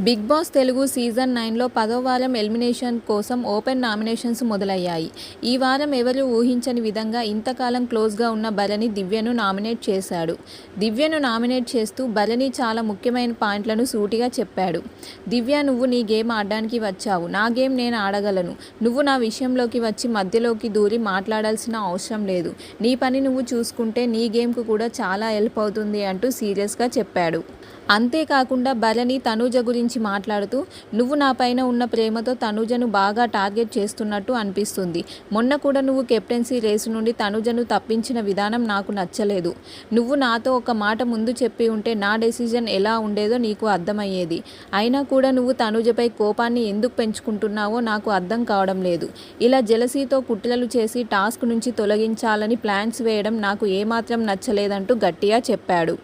Big boss Telugu season నైన్లో పదో వారం ఎలిమినేషన్ కోసం ఓపెన్ నామినేషన్స్ మొదలయ్యాయి. ఈ వారం ఎవరు ఊహించని విధంగా ఇంతకాలం క్లోజ్గా ఉన్న భరణి దివ్యను నామినేట్ చేశాడు. దివ్యను నామినేట్ చేస్తూ భరణి చాలా ముఖ్యమైన పాయింట్లను సూటిగా చెప్పాడు. దివ్య నువ్వు నీ గేమ్ ఆడడానికి వచ్చావు. నా గేమ్ నేను ఆడగలను. నువ్వు నా విషయంలోకి వచ్చి మధ్యలోకి దూరి మాట్లాడాల్సిన అవసరం లేదు. నీ పని నువ్వు చూసుకుంటే నీ గేమ్కు కూడా చాలా హెల్ప్ అవుతుంది అంటూ సీరియస్గా చెప్పాడు. అంతేకాకుండా భరణి తనూజ గురించి మాట్లాడుతూ నువ్వు నా పైన ఉన్న ప్రేమతో తనుజను బాగా టార్గెట్ చేస్తున్నట్టు అనిపిస్తుంది. మొన్న కూడా నువ్వు కెప్టెన్సీ రేసు నుండి తనుజను తప్పించిన విధానం నాకు నచ్చలేదు. నువ్వు నాతో ఒక మాట ముందు చెప్పి ఉంటే నా డెసిజన్ ఎలా ఉండేదో నీకు అర్థమయ్యేది. అయినా కూడా నువ్వు తనుజపై కోపాన్ని ఎందుకు పెంచుకుంటున్నావో నాకు అర్థం కావడం లేదు. ఇలా జలసీతో కుట్రలు చేసి టాస్క్ నుంచి తొలగించాలని ప్లాన్స్ వేయడం నాకు ఏమాత్రం నచ్చలేదంటూ గట్టిగా చెప్పాడు.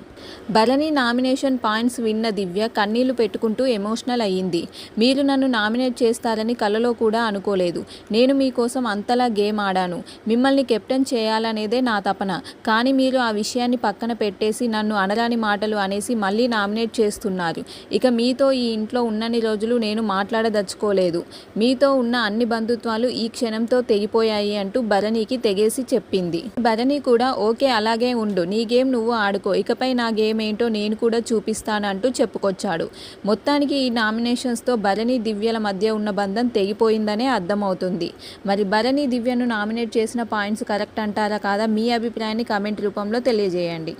భరణి నామినేషన్ పాయింట్స్ విన్న దివ్య కన్నీళ్ళు పెట్టుకుంటూ ఎమోషనల్ అయ్యింది. మీరు నన్ను నామినేట్ చేస్తారని కలలో కూడా అనుకోలేదు. నేను మీకోసం అంతలా గేమ్ ఆడాను. మిమ్మల్ని కెప్టెన్ చేయాలనేదే నా తపన. కానీ మీరు ఆ విషయాన్ని పక్కన పెట్టేసి నన్ను అనరాని మాటలు అనేసి మళ్ళీ నామినేట్ చేస్తున్నారు. ఇక మీతో ఈ ఇంట్లో ఉన్నన్ని రోజులు నేను మాట్లాడదలుచుకోలేదు. మీతో ఉన్న అన్ని బంధుత్వాలు ఈ క్షణంతో తెగిపోయాయి అంటూ భరణికి తెగేసి చెప్పింది. భరణి కూడా ఓకే అలాగే ఉండు. నీ గేమ్ నువ్వు ఆడుకో. ఇకపై నా గేమ్ ఏంటో నేను కూడా చూపిస్తానంటూ చెప్పుకొచ్చాడు. మొత్తానికి ఈ నామినేషన్స్తో భరణి దివ్యల మధ్య ఉన్న బంధం తెగిపోయిందనే అర్థమవుతుంది. మరి భరణి దివ్యను నామినేట్ చేసిన పాయింట్స్ కరెక్ట్ అంటారా కాదా మీ అభిప్రాయాన్ని కామెంట్ రూపంలో తెలియజేయండి.